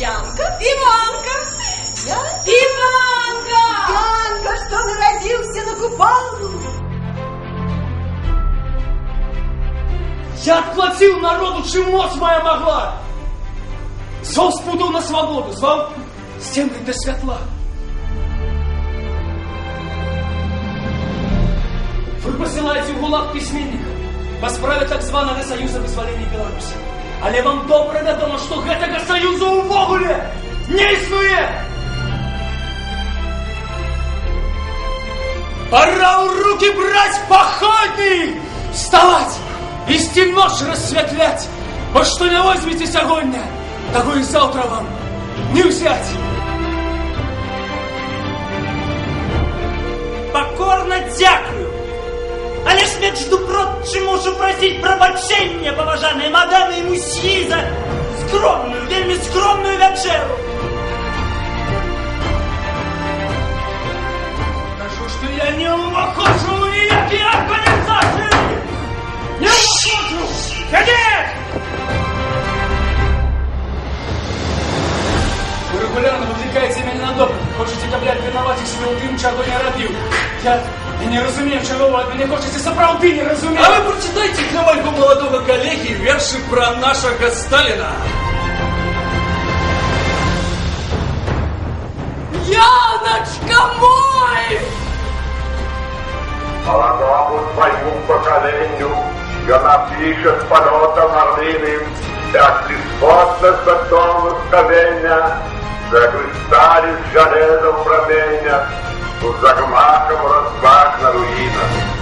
Иванка! Иванка! Янка, что народился на купалу. Я отплатил народу, чем мощь моя могла. Звал с пуду на свободу, звал с темры до светла. Вы посылаете в ГУЛАГ письменника па справе так званага саюза вызвалення Беларусі. Але вам добра вядома, не існуе! Пора в руки брать походный! Вставать! Вести нож рассветлять! Бо что не возьмете сегодня, того и завтра вам не взять! Покорно дякую. Але ж между прочим можу просить пробачення, поважаные мадами и мусьи, за скромную, вельми скромную вечеру. Скажу, что я не уваходжу в ніякі організації! Не уваходжу! Ходіть! Вы регулярно вовлекаете меня на допит. Хочете, каб я винаваті себе у тим, чого не робив. Я, я не розумію, чого ви від мене хочете сапраўды не розумію. А вы прочитайте для моего молодого коллеги верши про нашего Сталина. Молодому своему поколению, что напишет полетом орлиным, как бесплотно святого скаления, загрыстали с железом променя, у загмаком разбах на руинах.